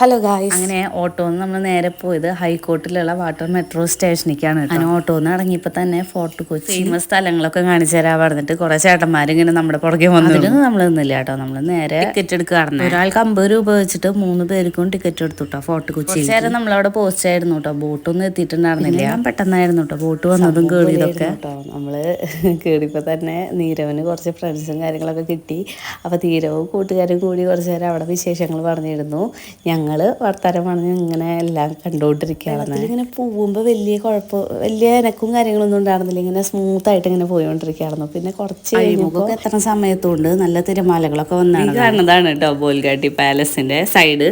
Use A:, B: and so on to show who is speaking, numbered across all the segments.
A: Hello guys
B: അങ്ങനെ ഓട്ടോന്ന് നമ്മൾ നേരെ പോയത് ഹൈക്കോർട്ടിലുള്ള വാട്ടർ മെട്രോ സ്റ്റേഷനിലേക്കാണ് അങ്ങനെ ഓട്ടോന്ന് ഇറങ്ങിയപ്പോൾ തന്നെ ഫോർട്ട് കൊച്ചി. ഫേമസ് സ്ഥലങ്ങളൊക്കെ കാണിച്ചു തരാൻ പറഞ്ഞിട്ട് കുറെ ചേട്ടന്മാരും ഇങ്ങനെ നമ്മുടെ പുറകെ വന്നിട്ട് നമ്മൾ നിന്നില്ല കേട്ടോ. നമ്മൾ നേരെ ടിക്കറ്റ് എടുക്കുകയായിരുന്നു ഒരാൾക്ക് അമ്പത് രൂപ വെച്ചിട്ട് മൂന്ന് പേർക്കും ടിക്കറ്റ് എടുത്തു കേട്ടോ ഫോർട്ട് കൊച്ചി നേരം നമ്മളവിടെ പോസ്റ്റ് ആയിരുന്നു കേട്ടോ. ബോട്ടൊന്നും എത്തിയിട്ടുണ്ടായിരുന്നില്ല ഞാൻ പെട്ടെന്നായിരുന്നു കേട്ടോ. ബോട്ട് വന്നതും കേറിയതൊക്കെ. കേട്ടോ. നമ്മൾ കേറിയപ്പോൾ തന്നെ നീരവന് കുറച്ച് ഫ്രണ്ട്സും കാര്യങ്ങളൊക്കെ കിട്ടി. അപ്പോൾ തീരവും കൂട്ടുകാരും കൂടി കുറച്ച് നേരം അവിടെ വിശേഷങ്ങൾ പറഞ്ഞിരുന്നു. ഞങ്ങൾ വർത്താനം പറഞ്ഞ് ഇങ്ങനെ എല്ലാം കണ്ടുകൊണ്ടിരിക്കുകയാണ്. ഇങ്ങനെ പോകുമ്പോൾ വലിയ കുഴപ്പം വലിയ എനക്കും കാര്യങ്ങളൊന്നും ഉണ്ടായിരുന്നില്ല. ഇങ്ങനെ സ്മൂത്ത് ആയിട്ട് ഇങ്ങനെ പോയിക്കൊണ്ടിരിക്കുകയായിരുന്നു പിന്നെ കുറച്ച് എത്ര സമയത്തുകൊണ്ട് നല്ല തിരമാലകളൊക്കെ വന്നാണ് കാണുന്നതാണ് കേട്ടോ ബോൽഗാട്ടി പാലസിന്റെ സൈഡ്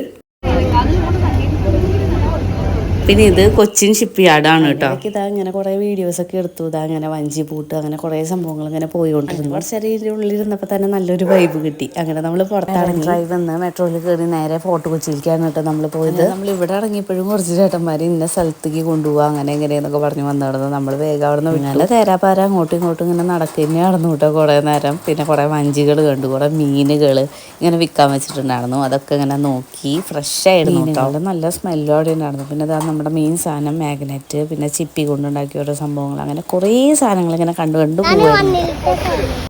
B: പിന്നെ ഇത് കൊച്ചിൻ ഷിപ്പ് യാർഡാണ് കേട്ടോ ഇതാ ഇങ്ങനെ കുറെ വീഡിയോസ് ഒക്കെ എടുത്തു. ഇതാ അങ്ങനെ വഞ്ചി പൂട്ട് അങ്ങനെ കുറെ സംഭവങ്ങൾ ഇങ്ങനെ പോയിക്കൊണ്ടിരുന്നു കുറച്ച് ചെറിയ ഉള്ളിലിരുന്നപ്പോൾ തന്നെ നല്ലൊരു വൈബ് കിട്ടി. അങ്ങനെ നമ്മൾ പുറത്തിറങ്ങി. ഡ്രൈവ് വന്ന് മെട്രോയിൽ കയറി നേരെ ഫോർട്ട് കൊച്ചിയിലേക്കാണ് കേട്ടോ നമ്മൾ പോയത്. നമ്മൾ ഇവിടെ ഇറങ്ങിയപ്പോഴും കുറച്ച് ചേട്ടന്മാർ ഇന്ന സ്ഥലത്തേക്ക് കൊണ്ടുപോകുക അങ്ങനെ എങ്ങനെയെന്നൊക്കെ പറഞ്ഞ് വന്നു നടന്നു നമ്മൾ വേഗം അവിടെ നിന്ന് നല്ല തേരാപ്പാര അങ്ങോട്ടും ഇങ്ങോട്ടും ഇങ്ങനെ നടക്കുന്നേ നടന്നു കേട്ടോ കുറേ നേരം. പിന്നെ കുറേ വഞ്ചികൾ കണ്ടു കുറേ മീനുകൾ ഇങ്ങനെ വിൽക്കാൻ വെച്ചിട്ടുണ്ടായിരുന്നു. അതൊക്കെ ഇങ്ങനെ നോക്കി ഫ്രഷ് ആയിരുന്നു കേട്ടോ നല്ല സ്മെല്ലോടെ ഉണ്ടായിരുന്നു. പിന്നെ അതാ നമ്മുടെ മെയിൻ സാധനം മാഗ്നറ്റ് പിന്നെ ചിപ്പി കൊണ്ടുണ്ടാക്കിയ ഓരോ സംഭവങ്ങൾ അങ്ങനെ കുറേ സാധനങ്ങൾ ഇങ്ങനെ കണ്ടു കണ്ടു പോകുമായിരുന്നു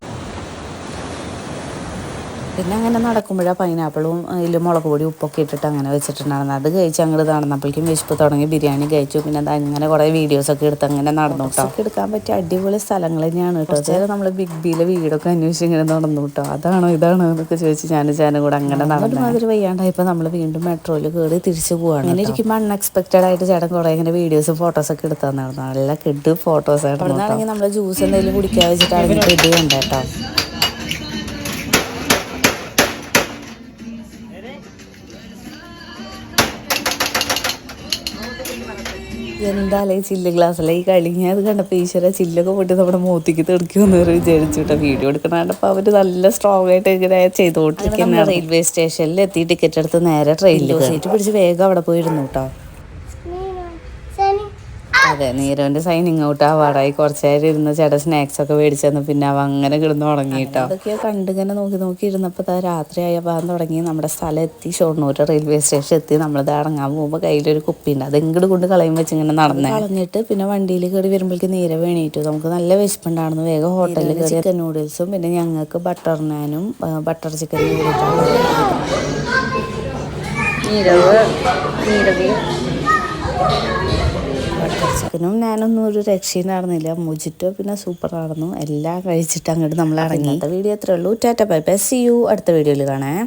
B: പിന്നെ അങ്ങനെ നടക്കുമ്പോഴാണ് പൈനാപ്പിളും അതിൽ മുളക് പൊടി ഉപ്പൊക്കെ ഇട്ടിട്ട് അങ്ങനെ വെച്ചിട്ടുണ്ടായിരുന്നു. അത് കഴിച്ച് അങ്ങോട്ട് നടന്നപ്പോഴേക്കും വിശപ്പ് തുടങ്ങി ബിരിയാണി കഴിച്ചു. പിന്നെ അത് അങ്ങനെ കുറേ വീഡിയോസൊക്കെ എടുത്ത് അങ്ങനെ നടന്നു കേട്ടോ എടുക്കാൻ പറ്റിയ അടിപൊളി സ്ഥലങ്ങൾ തന്നെയാണ് കേട്ടോ. ചില നമ്മൾ ബിഗ് ബിയിലെ വീടൊക്കെ അന്വേഷിച്ച് ഇങ്ങനെ നടന്നു കേട്ടോ. അതാണോ ഇതാണോ എന്നൊക്കെ ചോദിച്ച് ഞാൻ ചാനും കൂടെ അങ്ങനെ നടന്നു. മാതിരി വയ്യാണ്ടായപ്പോൾ നമ്മൾ വീണ്ടും മെട്രോയിൽ കയറി തിരിച്ചു പോവാണ് അങ്ങനെ ഇരിക്കുമ്പോൾ അൺഎക്സ്പെക്റ്റഡ് ആയിട്ട് ചേട്ടൻ കുറേ ഇങ്ങനെ വീഡിയോസും ഫോട്ടോസൊക്കെ എടുത്തു തന്നായിരുന്നു. നല്ല കിഡ് ഫോട്ടോസ് ആയിരുന്നു നമ്മൾ ജ്യൂസ് എന്തെങ്കിലും കുടിക്കാൻ വെച്ചിട്ടാണെങ്കിൽ ഇത് കണ്ടേട്ടോ എന്തായാലും ഈ ചില്ല് ഗ്ലാസ്സിലെ ഈ കളി ഞാൻ അത് കണ്ടപ്പോൾ ഈശ്വര ചില്ലൊക്കെ പൊട്ടി നമ്മുടെ മൂത്തിക്ക് തെടുക്കുമെന്ന് ഒരു വിചാരിച്ചു കേട്ടോ വീഡിയോ എടുക്കണപ്പോൾ അവർ നല്ല സ്ട്രോങ് ആയിട്ട് ഇങ്ങനെ ചെയ്തുകൊണ്ടിരിക്കുന്ന റെയിൽവേ സ്റ്റേഷനിൽ എത്തി ടിക്കറ്റ് എടുത്ത് നേരെ ട്രെയിനിൽ സീറ്റ് പിടിച്ച് വേഗം അവിടെ പോയിരുന്നു കേട്ടോ അതെ നീരവന്റെ സൈനിങ് ഔട്ട് ആ വാടായി കുറച്ചേരം ഇരുന്ന് ചേട്ടൻ സ്നാക്സ് ഒക്കെ മേടിച്ചു തന്നു. പിന്നെ അവ അങ്ങനെ കിടന്ന് തുടങ്ങിയിട്ടോ അതൊക്കെ കണ്ടിങ്ങനെ നോക്കി നോക്കി ഇരുന്നപ്പോൾ രാത്രി ഭാഗം തുടങ്ങി നമ്മുടെ സ്ഥലം എത്തി. ഷൊർണൂർ റെയിൽവേ സ്റ്റേഷൻ എത്തി. നമ്മളത് ഇറങ്ങാൻ പോകുമ്പോൾ കയ്യിലൊരു കുപ്പിയുണ്ട്. അത് ഇങ്ങോട്ട് കൊണ്ട് കളയും വെച്ച് ഇങ്ങനെ നടന്നു. കളഞ്ഞിട്ട് പിന്നെ വണ്ടിയിൽ കയറി വരുമ്പോഴേക്ക് നീര വേണിട്ടു നമുക്ക് നല്ല വിശപ്പുണ്ടായിരുന്നു. വേഗം ഹോട്ടലിൽ കയറി ചിക്കൻ നൂഡിൽസും പിന്നെ ഞങ്ങൾക്ക് ബട്ടർ നാനും ബട്ടർ ചിക്കൻ നീരവ് നീരവ്. ബട്ടർ ചിക്കനും ഞാനൊന്നും ഒരു രക്ഷയും നടന്നില്ല. മുജിറ്റോ പിന്നെ സൂപ്പർ നടന്നു എല്ലാം കഴിച്ചിട്ട് അങ്ങോട്ട് നമ്മൾ ഇറങ്ങി. വീഡിയോ അത്രേ ഉള്ളൂ. Tata bye bye. See you അടുത്ത വീഡിയോയിൽ കാണാം.